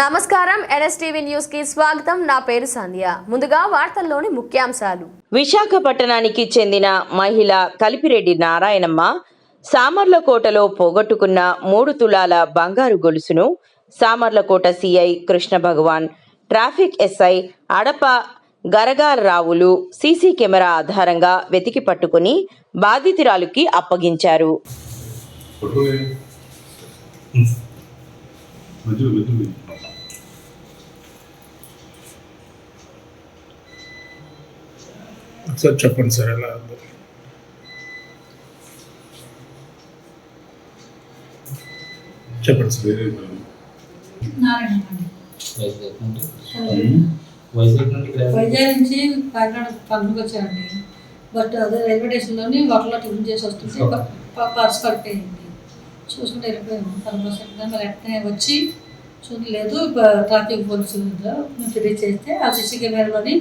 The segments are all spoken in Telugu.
నమస్కారం ఎన్ఎస్టీవీ న్యూస్కి స్వాగతం. నా పేరు సంధ్య. ముందుగా వార్తల్లోని ముఖ్యాంశాలు. విశాఖపట్టణానికి చెందిన మహిళ కలిపిరెడ్డి నారాయణమ్మ సామర్లకోటలో పోగొట్టుకున్న మూడు తులాల బంగారు గొలుసును Samarlakota CI Krishna Bhagavan traffic SI Adapa గరగారావులు CC camera ఆధారంగా వెతికి పట్టుకుని బాధితురాలుకి అప్పగించారు. పట్టుకోలే సార్ చెప్పండి సార్ ఎలా ఉందో. చెప్పండి సార్. వైజాగ్ నుంచి కాకినాడ పనులకు వచ్చానండి బట్ అదే రైల్వే స్టేషన్లోని హోటల్లో టిఫిన్ చేసి వస్తుంటే పర్స్ పడిపోయింది చూసుకుంటే వెళ్ళిపోయాము. సెకండ్ మరి వెంటనే వచ్చి చూడలేదు. ట్రాఫిక్ పోలీసు మేము ఫిర్యాదు చేస్తే ఆ సీసీ కెమెరాలోని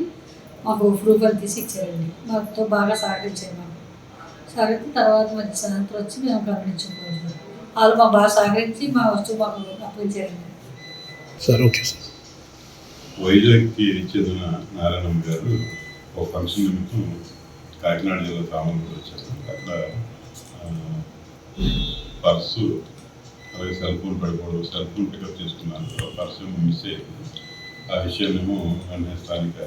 మాకు ప్రూఫ్ అని తీసి ఇచ్చారండి మాతో బాగా సహకరించారు మాకు. సహకరించి తర్వాత మంచి సాయంత్రం వచ్చి మేము గమనించుకోవచ్చు వాళ్ళు మాకు బాగా సహకరించి మా వస్తువు మాకు అప్పగించారండి సార్ ఓకే సార్. వైజాగ్కి చెందిన నారాయణమ్మ గారు ఒక ఫంక్షన్ నిమిత్తం కాకినాడ జిల్లా సామంతులు వచ్చారు. అక్కడ పర్సు అలాగే సెల్ ఫోన్ పడిపోవడం సెల్ ఫోన్ పికప్ చేసుకున్నాను. ఆ పర్సు ఏమో మిస్ అయ్యింది. ఆ విషయాన్నేమో వెంటనే స్థానిక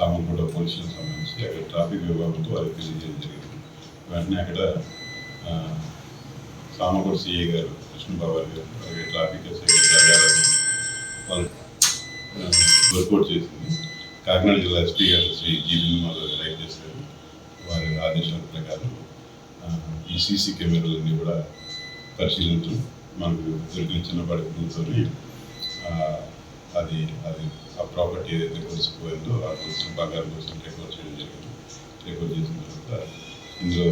సామంతపూట పోలీసులకు సంబంధించి అక్కడ ట్రాఫిక్ విభాగంతో వారికి తెలియజేయడం జరిగింది. వెంటనే అక్కడ సామగూడ సిఐ గారు కృష్ణబాబు గారు అలాగే ట్రాఫిక్ ఎస్ఐ గారు వాళ్ళు రిపోర్ట్ చేసింది. కాకినాడ జిల్లా ఎస్పీ గారు శ్రీ జీ. బిందుమాల చేశారు. వారి ఆదేశాల ప్రకారం ఈ సీసీ కెమెరాలన్నీ కూడా పరిశీలించడం మనకు దొరికిన చిన్నపాటి క్లూతో అది అది ఆ ప్రాపర్టీ ఏదైతే కొలిసిపోయిందో ఆ కొలిసిన బంగారం కోసం రికార్డ్ చేయడం జరిగింది. రికార్డ్ చేసిన తర్వాత ఇందులో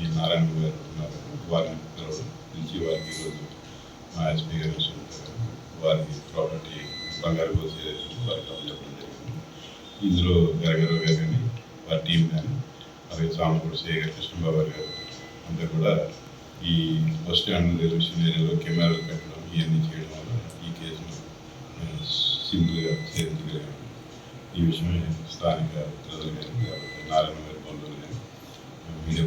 ఈ నారాయణ గారు ఉన్నారు. వారిని పిలవడం నుంచి వారికి ఈరోజు మా ఎస్పీ గారు వారికి ప్రాపర్టీ బంగారు కోసం ఏదైతే వారికి అప్పచెప్పడం జరిగింది. ఇందులో గరగరావు గారు కానీ వారి టీం కానీ అలాగే సామకూడ సిఐ కృష్ణబాబు గారు అంతా కూడా ఈ బస్ స్టాండ్ రైల్వే స్టేషన్ ఏరియాలో కెమెరాలు పెట్టడం ఈ విషయమే స్థానిక ప్రజలు కానీ లేకపోతే నారాయణ గారి బంధువులు కానీ మీడియా